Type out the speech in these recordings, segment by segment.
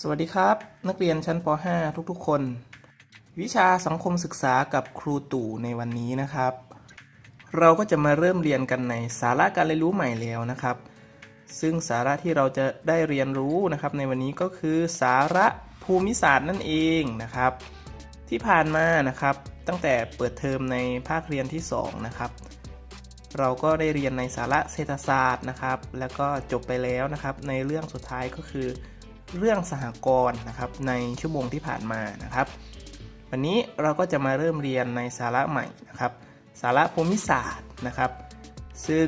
สวัสดีครับ นักเรียนชั้นป .5 ทุกๆ คน วิชาสังคมศึกษากับครูตู่ในวันนี้นะครับ เราก็จะมาเริ่มเรียนกันในสาระการเรียนรู้ใหม่แล้วนะครับ ซึ่งสาระที่เราจะได้เรียนรู้นะครับในวันนี้ก็คือสาระภูมิศาสตร์นั่นเองนะครับ ที่ผ่านมานะครับ ตั้งแต่เปิดเทอมในภาคเรียนที่ 2 นะครับ เราก็ได้เรียนในสาระเศรษฐศาสตร์นะครับ แล้วก็จบไปแล้วนะครับ ในเรื่องสุดท้ายก็คือ เรื่องสหกรณ์นะครับในชั่วโมงที่ผ่านมานะครับ วันนี้เราก็จะมาเริ่มเรียนในสาระใหม่นะครับ สาระภูมิศาสตร์นะครับ ซึ่ง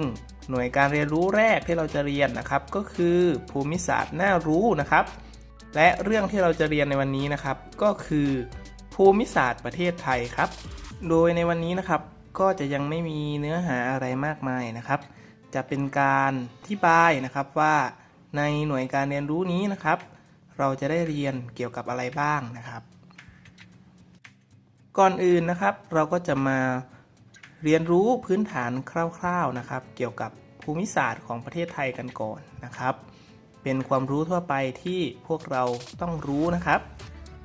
หน่วยการเรียนรู้แรกที่เราจะเรียนนะครับ ก็คือภูมิศาสตร์น่ารู้นะครับ และเรื่องที่เราจะเรียนในวันนี้นะครับ ก็คือภูมิศาสตร์ประเทศไทยครับ โดยในวันนี้นะครับก็จะยังไม่มีเนื้อหาอะไรมากมายนะครับ จะเป็นการอธิบายนะครับว่าในหน่วยการเรียนรู้นี้นะครับ เราจะได้เรียนเกี่ยวกับอะไรบ้างนะครับ ก่อนอื่นนะครับเราก็จะมาเรียนรู้พื้นฐานคร่าวๆนะครับ เกี่ยวกับภูมิศาสตร์ของประเทศไทยกันก่อนนะครับ เป็นความรู้ทั่วไปที่พวกเราต้องรู้นะครับ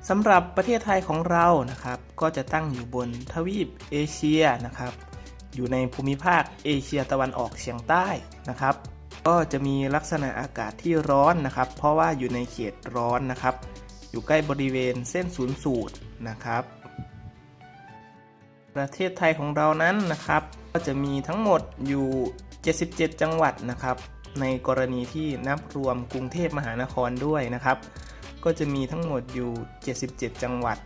สำหรับประเทศไทยของเรานะครับ ก็จะตั้งอยู่บนทวีปเอเชียนะครับ อยู่ในภูมิภาคเอเชียตะวันออกเฉียงใต้นะครับ ก็จะมีลักษณะอากาศที่ร้อนนะครับ เพราะว่าอยู่ในเขตร้อนนะครับ อยู่ใกล้บริเวณเส้นศูนย์สูตรนะครับ ประเทศไทยของเรานั้นนะครับ ก็จะมีทั้งหมดอยู่ 77 จังหวัดนะครับ ในกรณีที่นับรวมกรุงเทพมหานครด้วยนะครับ ก็จะมีทั้งหมดอยู่ 77 จังหวัด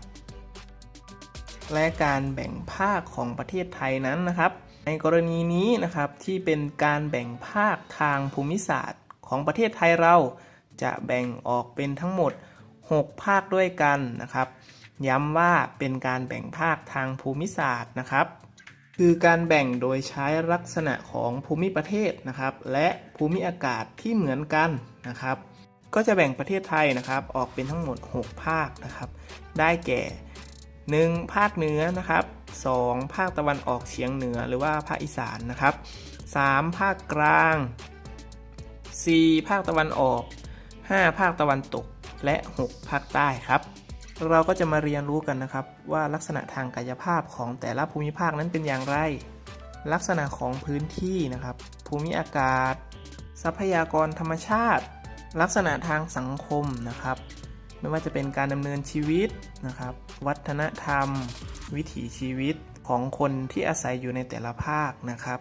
และการแบ่งภาคของประเทศไทยนั้นนะครับ ในกรณีนี้นะครับที่เป็นการแบ่งภาคทางภูมิศาสตร์ของประเทศไทยเรา จะแบ่งออกเป็นทั้งหมด 6 ภาคด้วยกันนะครับ ย้ำว่าเป็นการแบ่งภาคทางภูมิศาสตร์นะครับ คือการแบ่งโดยใช้ลักษณะของภูมิประเทศนะครับ และภูมิอากาศที่เหมือนกันนะครับ ก็จะแบ่งประเทศไทยนะครับ ออกเป็นทั้งหมด 6 ภาคนะครับ ได้แก่ 1. ภาคเหนือนะครับ 2. ภาคตะวันออกเฉียงเหนือหรือว่าภาคอีสานนะครับ 3. ภาคกลาง 4. ภาคตะวันออก 5. ภาคตะวันตก และ 6 ภาคใต้ครับ เราก็จะมาเรียนรู้กันนะครับ ว่าลักษณะทางกายภาพของแต่ละภูมิภาคนั้นเป็นอย่างไร ลักษณะของพื้นที่นะครับ ภูมิอากาศ ทรัพยากรธรรมชาติ ลักษณะทางสังคมนะครับ ไม่ว่าจะเป็นการดำเนินชีวิตนะครับ วัฒนธรรม วิถีชีวิตของคนที่อาศัยอยู่ในแต่ละภาคนะครับ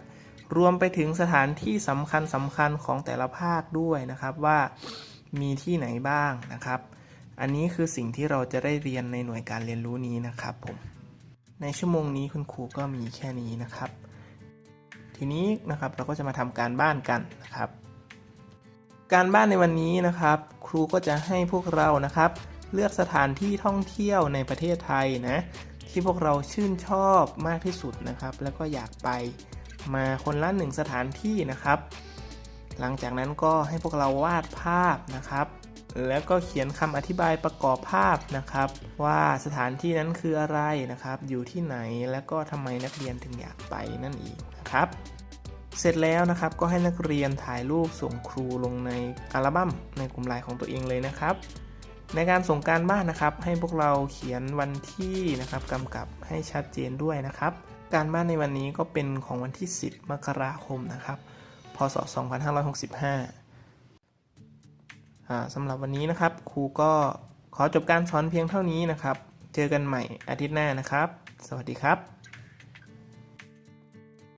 รวมไปถึงสถานที่สำคัญสำคัญของแต่ละภาคด้วยนะครับว่ามีที่ไหนบ้างนะครับ อันนี้คือสิ่งที่เราจะได้เรียนในหน่วยการเรียนรู้นี้นะครับผม ในชั่วโมงนี้คุณครูก็มีแค่นี้นะครับ ทีนี้นะครับเราก็จะมาทำการบ้านกันนะครับ การบ้านในวันนี้นะครับ ครูก็จะให้พวกเรานะครับ เลือกสถานที่ท่องเที่ยวในประเทศไทยนะ ที่พวกเราชื่นชอบมากที่สุดนะครับ แล้วก็อยากไปมาคนละหนึ่งสถานที่นะครับ หลังจากนั้นก็ให้พวกเราวาดภาพนะครับ แล้วก็เขียนคำอธิบายประกอบภาพนะครับ ว่าสถานที่นั้นคืออะไรนะครับ อยู่ที่ไหนแล้วก็ทำไมนักเรียนถึงอยากไปนั่นเองนะครับ เสร็จแล้วนะครับก็ให้นักเรียนถ่ายรูปส่งครูลงในอัลบั้มในกลุ่มไลน์ของตัวเองเลยนะครับ ในการส่งการบ้านนะครับ ให้พวกเราเขียนวันที่นะครับกำกับให้ชัดเจนด้วยนะครับ การบ้านในวันนี้ก็เป็นของวันที่ 10 มกราคมนะครับ พศ 2565สำหรับวันนี้นะครับ ครูก็ขอจบการสอนเพียงเท่านี้นะครับ เจอกันใหม่อาทิตย์หน้านะครับ สวัสดีครับ